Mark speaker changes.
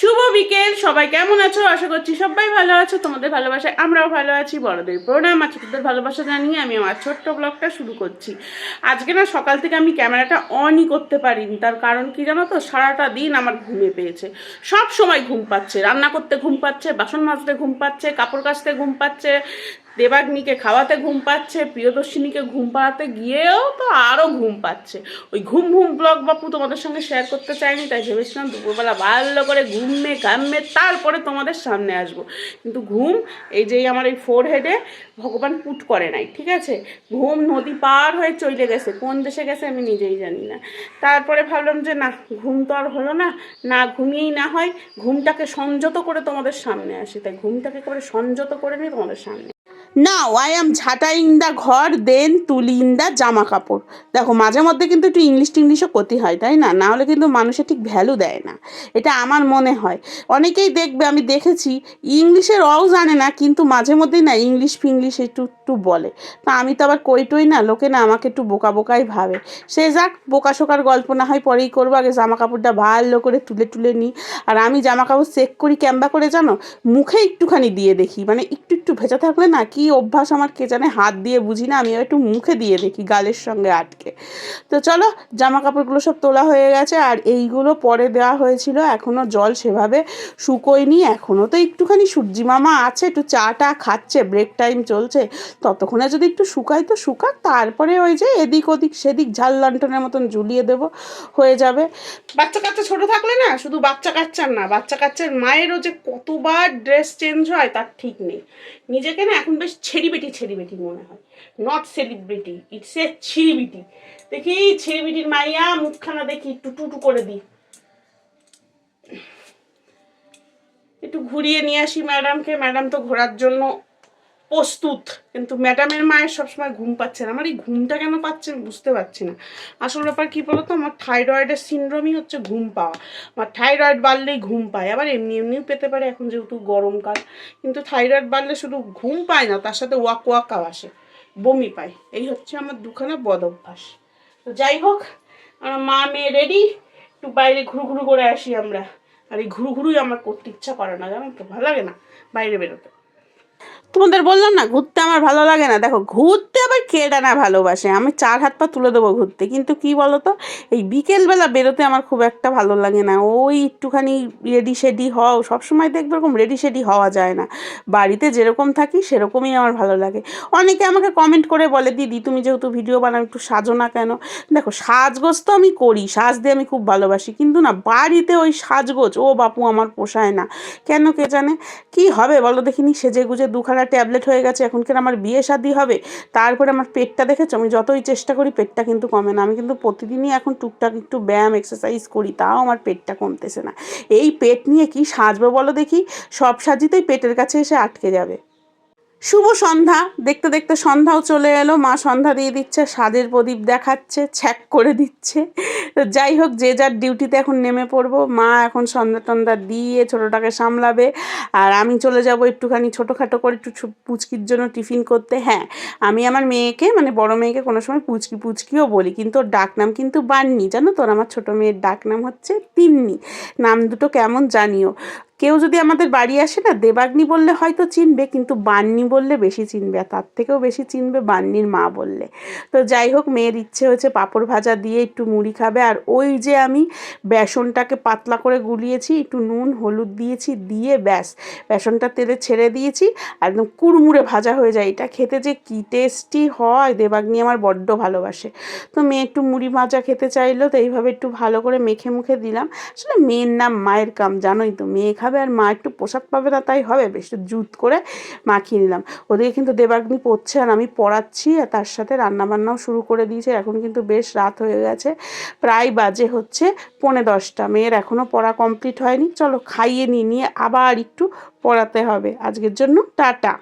Speaker 1: শুভ বিকেল, সবাই কেমন আছো? আশা করছি সবাই ভালো আছো। তোমাদের ভালোবাসায় আমরাও ভালো আছি। বড়দের প্রণাম, আর ছোটদের ভালোবাসা জানিয়ে আমি আমার ছোট্ট ব্লগটা শুরু করছি। আজকে না, সকাল থেকে আমি ক্যামেরাটা অনই করতে পারিনি। তার কারণ কি জানো তো? সারাটা দিন আমার ঘুমিয়ে পেয়েছে। সব সময় ঘুম পাচ্ছে। রান্না করতে ঘুম পাচ্ছে, বাসন মাজতে ঘুম পাচ্ছে, কাপড় কাচতে ঘুম পাচ্ছে। দেবাগ্নিকে খাওয়াতে ঘুম পাচ্ছে, প্রিয়দর্শিনীকে ঘুম পাড়াতে গিয়েও তো আরও ঘুম পাচ্ছে। ওই ঘুম ঘুম ব্লগ বাপু তোমাদের সঙ্গে শেয়ার করতে চাইনি, তাই ভেবেছিলাম দুপুরবেলা ভালো করে ঘুমে ঘামে তারপরে তোমাদের সামনে আসব। কিন্তু ঘুম, এই যে আমার এই ফোর হেডে ভগবান পুট করে নাই, ঠিক আছে? ঘুম নদী পার হয়ে চলে গেছে, কোন দেশে গেছে আমি নিজেই জানি না। তারপরে ভাবলাম যে না, ঘুম তো আর হলো না না ঘুমিয়েই না হয়, ঘুমটাকে সংযত করে তোমাদের সামনে আসি। তাই ঘুমটাকে একেবারে সংযত করে নিই তোমাদের সামনে। নাও আই এম ঝাঁটাইং দ্য ঘর দেন তুলিং দ্য জামা কাপড়। দেখো, মাঝে মধ্যে কিন্তু একটু ইংলিশ টিংলিশও ক্ষতি হয়, তাই না? না হলে কিন্তু মানুষের ঠিক ভ্যালু দেয় না। এটা আমার মনে হয়। অনেকেই দেখবে, আমি দেখেছি ইংলিশের অও জানে না, কিন্তু মাঝে মধ্যেই না ইংলিশ ফিংলিশ একটু একটু বলে। তা আমি তো আবার কই টই না, লোকে না আমাকে একটু বোকা বোকাই ভাবে। সে যাক, বোকা শোকার গল্প না হয়, পরেই করব। আগে জামা কাপড়টা ভালো করে তুলে তুলে নিই। আর আমি জামা কাপড় চেক করি ক্যাম্বা করে জানো? মুখে একটুখানি দিয়ে দেখি মানে একটু একটু ভেজা থাকলে না কি অভ্যাস আমার কে জানে হাত দিয়ে বুঝি না, আমি একটু মুখে দিয়ে দেখি গালের সঙ্গে আটকে। তো চলো জামা কাপড়গুলো সব তোলা হয়ে গেছে আর এইগুলো পরে দেওয়া হয়েছিল এখনও জল সেভাবে শুকোয়নি এখনও তো একটুখানি সূর্যি মামা আছে, একটু চাটা খাচ্ছে ব্রেক টাইম চলছে, ততক্ষণে যদি একটু শুকাই তো শুকাক, তারপরে ওই যে এদিক ওদিক সেদিক ঝাল লন্ঠনের মতন ঝুলিয়ে দেবো, হয়ে যাবে। বাচ্চা কাচ্চা ছোট থাকলে না শুধু বাচ্চা কাচ্চার না, বাচ্চা কাচ্চার মায়েরও যে কতবার ড্রেস চেঞ্জ হয় তার ঠিক নেই। নিজেকে না এখন বেশ ছেড়িবেটি ছেড়িবেটি মনে হয়। নট সেলিব্রিটি ইটস এ ছিড়িবিটি দেখি ছিড়িবিটির মাইয়া মুখখানা দেখি, একটু টুটু করে দিই। একটু ঘুরিয়ে নিয়ে আসি ম্যাডামকে, ম্যাডাম তো ঘোরার জন্য প্রস্তুত। কিন্তু ম্যাডামের মায়ের সবসময় ঘুম পাচ্ছে না। আমার এই ঘুমটা কেন পাচ্ছেন বুঝতে পারছি না। আসল ব্যাপার কী বলতো? আমার থাইরয়েডের সিনড্রোমই হচ্ছে ঘুম পাওয়া। আমার থাইরয়েড বাড়লেই ঘুম পায়। আবার এমনি এমনিও পেতে পারে এখন যেহেতু গরমকাল। কিন্তু থাইরয়েড বাড়লে শুধু ঘুম পায় না, তার সাথে ওয়াক ওয়াকাও আসে। বমি পায়। এই হচ্ছে আমার দুখানা বদ অভ্যাস। তো যাই হোক, আমার মা মেয়ে রেডি একটু বাইরে ঘুরু ঘুরু করে আসি আমরা। আর এই ঘুরু ঘুরুই আমার করতে ইচ্ছা করে না, জানো তো? ভালো লাগে না বাইরে বেরোতে। তোমাদের বললাম না ঘুরতে আমার ভালো লাগে না। দেখো ঘুরতে কেডা না ভালোবাসে? আমি চার হাত পা তুলে দেবো ঘুরতে। কিন্তু কি বলতো? এই বিকেলবেলা বেরোতে আমার খুব একটা ভালো লাগে না। ওই একটুখানি রেডি শেডি হও। সবসময় দেখবে এরকম রেডি শেডি হওয়া যায় না। বাড়িতে যেরকম থাকি, সেরকমই আমার ভালো লাগে। অনেকে আমাকে কমেন্ট করে বলে, দিদি, তুমি যেহেতু ভিডিও বানাও, একটু সাজো না কেন? দেখো, সাজগোজ তো আমি করি। সাজ দিয়ে আমি খুব ভালোবাসি। কিন্তু না, বাড়িতে ওই সাজগোজ, ও বাপু, আমার পোষায় না। কেন কে জানে? কি হবে বলো দেখিনি? সেজে গুজে দুখানা ট্যাবলেট হয়ে গেছে। এখনকার আমার বিয়ে শাদি হবে? তারপরে আমার পেটটা দেখেছ? আমি যতই চেষ্টা করি পেটটা কিন্তু কমে না। আমি কিন্তু প্রতিদিনই এখন টুকটাক একটু ব্যায়াম এক্সারসাইজ করি, তাও আমার পেটটা কমতেছে না। এই পেট নিয়ে কি সাজবে বলো দেখি? সব সাজিতেই পেটের কাছে এসে আটকে যাবে। শুভ সন্ধ্যা। দেখতে দেখতে সন্ধ্যাও চলে এলো। মা সন্ধ্যা দিয়ে দিচ্ছে, সাজের প্রদীপ দেখাচ্ছে, ছ্যাক করে দিচ্ছে। তো যাই হোক, যে যার ডিউটিতে এখন নেমে পড়ব, মা এখন সন্ধ্যা টন্দা দিয়ে ছোটোটাকে সামলাবে। আর আমি চলে যাব একটুখানি ছোটোখাটো করে একটু পুচকির জন্য টিফিন করতে। হ্যাঁ আমি আমার মেয়েকে মানে বড় মেয়েকে কোনো সময় পুচকি পুচকিও বলি, কিন্তু ওর ডাকনাম কিন্তু বাননি। জানো তোর? আমার ছোটো মেয়ের ডাকনাম হচ্ছে তিন্নি। নাম দুটো কেমন জানিও? কেউ যদি আমাদের বাড়ি আসে না, দেবাগ্নি বললে হয়তো চিনবে, কিন্তু বান্নি বললে বেশি চিনবে, আর তার থেকেও বেশি চিনবে বান্নির মা বললে। তো যাই হোক, মেয়ের ইচ্ছে হয়েছে পাঁপড় ভাজা দিয়ে একটু মুড়ি খাবে, আর ওই যে আমি বেসনটাকে পাতলা করে গুলিয়েছি, একটু নুন, হলুদ দিয়েছি, দিয়ে ব্যাস, বেসনটা তেলে ছেড়ে দিয়েছি একদম কুড়মুড়ে ভাজা হয়ে যায়। এটা খেতে যে কী টেস্টি হয়, দেবাগ্নি আমার বড্ড ভালোবাসে। তো মেয়ে একটু মুড়ি ভাজা খেতে চাইলো, তো এইভাবে একটু ভালো করে মেখে মুখে দিলাম। আসলে মেয়ের নাম মায়ের কাম, জানোই তো, মেয়ে খাবে আর মা একটু পোশাক পাবে না, তাই হবে। বেশ জুত করে মাখিয়ে নিলাম। ওদিকে কিন্তু দেবাগ্নি পড়ছে আর আমি পড়াচ্ছি আর তার সাথে রান্নাবান্নাও শুরু করে দিয়েছে। এখন কিন্তু বেশ রাত হয়ে গেছে। প্রায় বাজে হচ্ছে পৌনে দশটা। মেয়ের এখনও পড়া কমপ্লিট হয়নি। চলো খাইয়ে নিয়ে নিয়ে আবার একটু পড়াতে হবে। আজকের জন্য টাটা।